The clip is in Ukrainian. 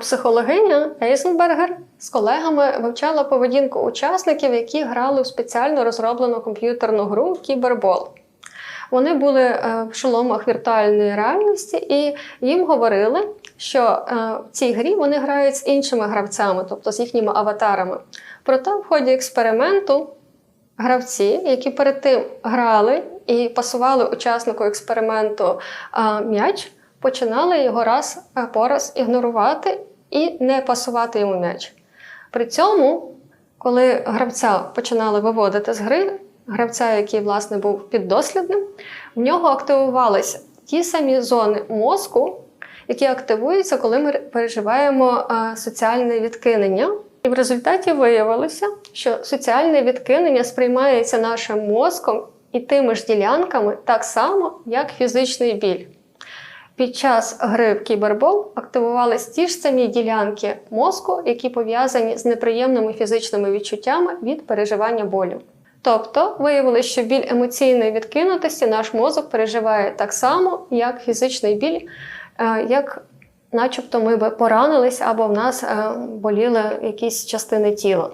Психологиня Ейзенбергер з колегами вивчала поведінку учасників, які грали в спеціально розроблену комп'ютерну гру Кібербол. Вони були е, в шоломах віртуальної реальності, і їм говорили, що е, в цій грі вони грають з іншими гравцями, тобто з їхніми аватарами. Проте в ході експерименту гравці, які перед тим грали і пасували учаснику експерименту м'яч, починали його раз по раз ігнорувати і не пасувати йому м'яч. При цьому, коли гравця починали виводити з гри, гравця, який власне був піддослідним, в нього активувалися ті самі зони мозку, які активуються, коли ми переживаємо соціальне відкинення. І в результаті виявилося, що соціальне відкинення сприймається нашим мозком і тими ж ділянками так само, як фізичний біль. Під час гри в кібербол активувались ті ж самі ділянки мозку, які пов'язані з неприємними фізичними відчуттями від переживання болю. Тобто виявилось, що біль емоційної відкинутості наш мозок переживає так само, як фізичний біль, е, як начебто ми би поранились або в нас е, боліли якісь частини тіла.